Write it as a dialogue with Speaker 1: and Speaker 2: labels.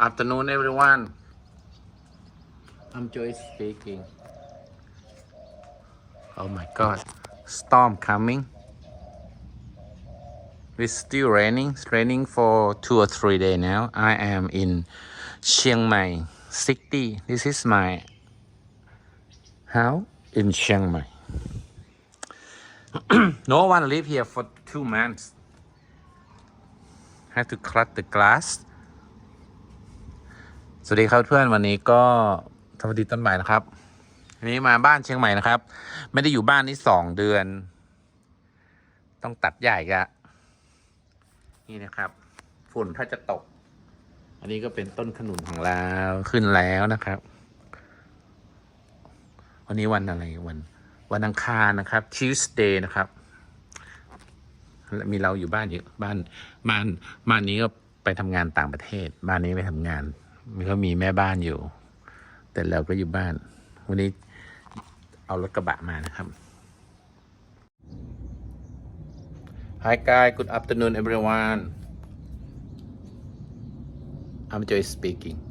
Speaker 1: Afternoon, everyone. I'm Joyce speaking. Oh my God, storm coming. It's still raining. It's raining for two or three days now. I am in Chiang Mai city. This is my house in Chiang Mai. no one live here for two months. Have to cut the glass. สวัสดีครับเพื่อนวันนี้ก็สวัสดีต้นใหม่นะครับวันนี้มาบ้านเชียงใหม่นะครับ ไม่ได้อยู่บ้านนี้สองเดือน ต้องตัดใหญ่กะนี่นะครับ ฝุ่นถ้าจะตก อันนี้ก็เป็นต้นขนุนของเราขึ้นแล้วนะครับ วันนี้วันอะไรวัน วันอังคารนะครับ Tuesday นะครับ มีเราอยู่บ้านอยู่บ้านบ้านบ้านนี้ก็ไปทำงานต่างประเทศ บ้านนี้ไปทำงาน มีเขามีแม่บ้านอยู่ แต่เราก็อยู่บ้าน วันนี้เอารถกระบะมานะครับ Hi guys good afternoon everyone I'm Joy speaking